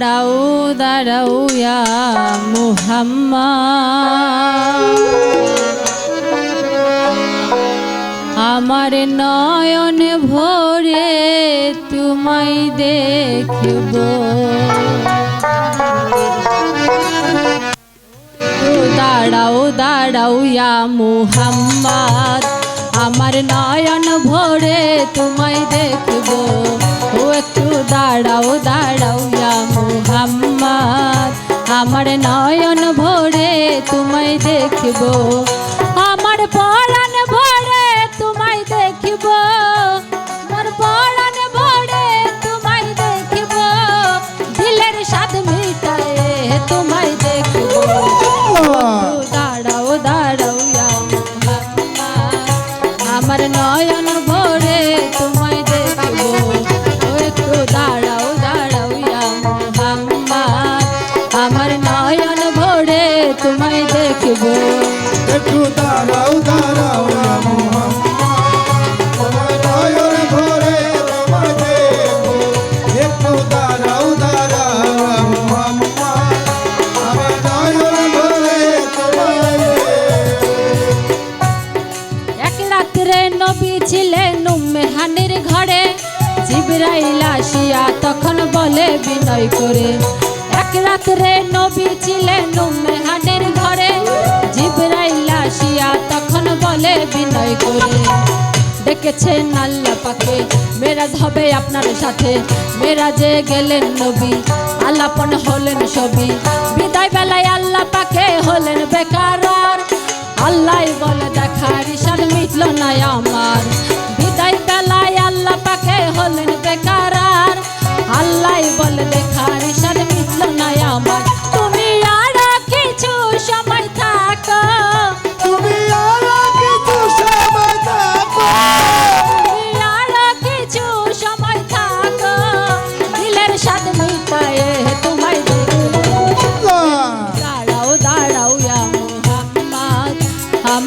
দাঁড়াও দাঁড়াও ইয়া মুহাম্মদ। আমার নয়ন ভরে তোমায় দেখব। দাঁড়াও দাঁড়াও ইয়া মুহাম্মদ। আমার নয়ন ভরে তোমায় দেখব। ও একটু দাঁড়াও দাঁড়াও দেখব। আমার পরাণ ভরে তোমায় দেখব। মোর পরাণ ভরে তোমায় দেখব। দিলের স্বাদ মিটায়ে তোমায় দেখব। দাঁড়াও দাঁড়াও মুহাম্মদ। আমার নয়ন ভরে তোমায় জিবরাইল আসিয়া তখন বলে বিনয় করে। এক রাত্রে নবী ছিলেন মেহানির বলে বিনয় করে ডেকেছেন আল্লাহ পাকে। মেরাজ হবে আপনার সাথে। মেরাজে গেলেন নবী আল্লাপন হলেন সবই বিদায় বেলায় আল্লাহ পাকে হলেন বেকার আল্লাহ বলে দেখার ঈশান মিটল না আমার। বিদায় বেলায়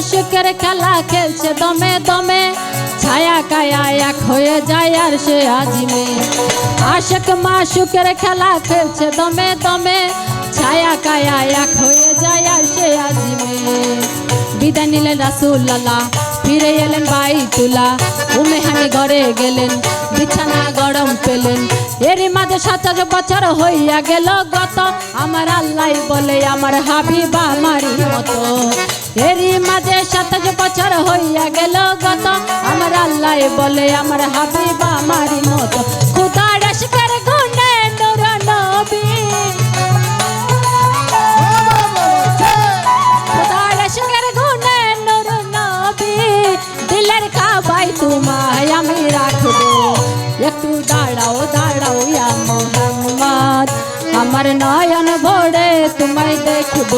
আশক খেলা খেলছে দমে দমে। ছায়া কায়া এক হয়ে যায় আর সে আজিমে। আশক মাসুকের খেলা খেলছে দমে দমে। ছায়া কায়া এক হয়ে যায় আর সে আজিমে। বিদায় নিলেন রাসুল্লাহ ফিরে এলেন বাইতুলা উমেহানি ঘরে গেলেন, বিছানা গরম পেলেন। এরই মাঝে সতেরো বছর হইয়া গেল গত। আমার আল্লাহ বলে আমার হাবিবা মারি মতো। এরই মাঝে সতেরো বছর হইয়া গেল গত। আমার আল্লাহ বলে, আমার হাবিবা মারি মতো। খুদা রসকের গুণে নুর নবী। খুদা রসকের গুণে নুর নবী। দিলের কাবাই তোমায় আমি রাখব। একটু দাঁড়াও তোমায় দেখব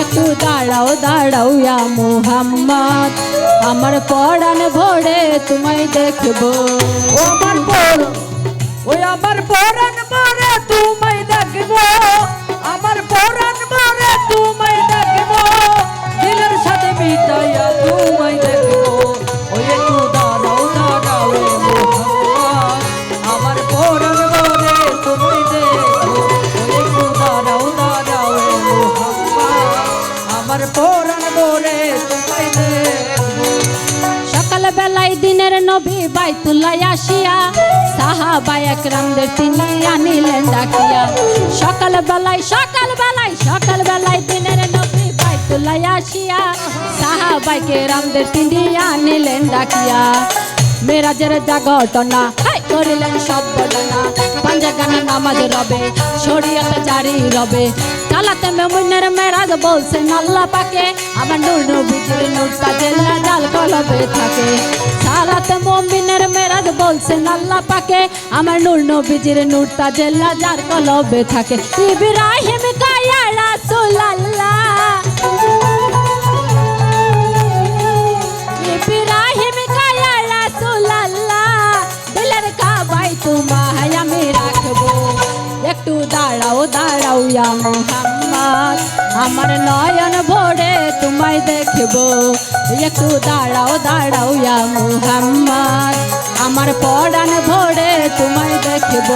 একটু দাঁড়াও দাঁড়াও ইয়া মোহাম্মদ আমার পড়ান ভরে তোমায় দেখব আমার পড় ওই আমার পড়ান ভরে তোমায় নবী বাইতুল্লাহ আসিয়া, সাহাবা একরামদের তিনি আনিলেন ডাকিয়া। সকাল বেলায় সকাল বেলায় সকাল বেলায় দিনের নবী বাইতুল্লাহ আসিয়া সাহাবাইকে রামদের তিনি আনিলেন ডাকিয়া। মেরাজের জাগটনা হাই, করিলেন সব বদনা পাঞ্জাগানা নামাজ রবে, শরীয়ত জারি রবে। কালাতে মেমুনের মেরাজ বলছেন আল্লাহ পাকে। আমার নূর নবীজির নূর তাজেল্লা জাল কলবে থাকে। সালাতে মমিনের মেরাজ বলছেন আল্লাহ পাকে। আমার নূর নবীজির নূর তাজেল্লা যার কলবে থাকে। ইব্রাহিম কায়া রাসূলুল্লাহ। ইব্রাহিম কায়া রাসূলুল্লাহ। দিলের কাবাই তোমায় আমি রাখব। একটু দাঁড়াও দাঁড়াও ইয়া মুহাম্মদ। আমার নয়ন ভরে তোমায় দেখব। একটু দাঁড়াও দাঁড়াও ইয়া মুহাম্মদ। আমার পরাণ ভরে তোমায় দেখব।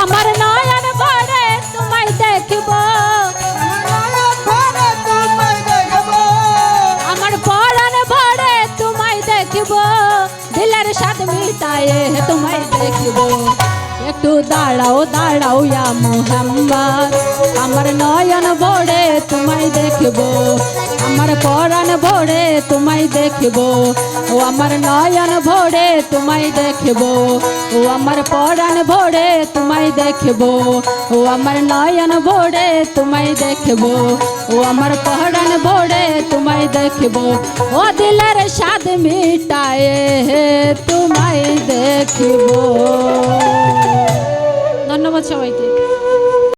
আমার নয়ন ভরে তোমায় দেখব। আমার পরাণ ভরে দেখব। দিলের স্বাদ মিটায়ে তোমায় দেখব। একটু দাঁড়াও দাঁড়াও ইয়া মোহাম্মদ। আমার নয়ন ভরে তোমায় দেখব। আমার পরাণ ভরে তোমায় দেখব। ও আমার নয়ন ভরে তোমায় দেখব। ও আমার পরাণ ভরে তোমায় দেখব। ও আমার নয়ন ভরে তোমায় দেখব। ও আমার পরাণ ভরে তোমায় দেখব। ও দিলের স্বাদ মিটায়ে তোমায় দেখব। ধন্যবাদ সবাইকে।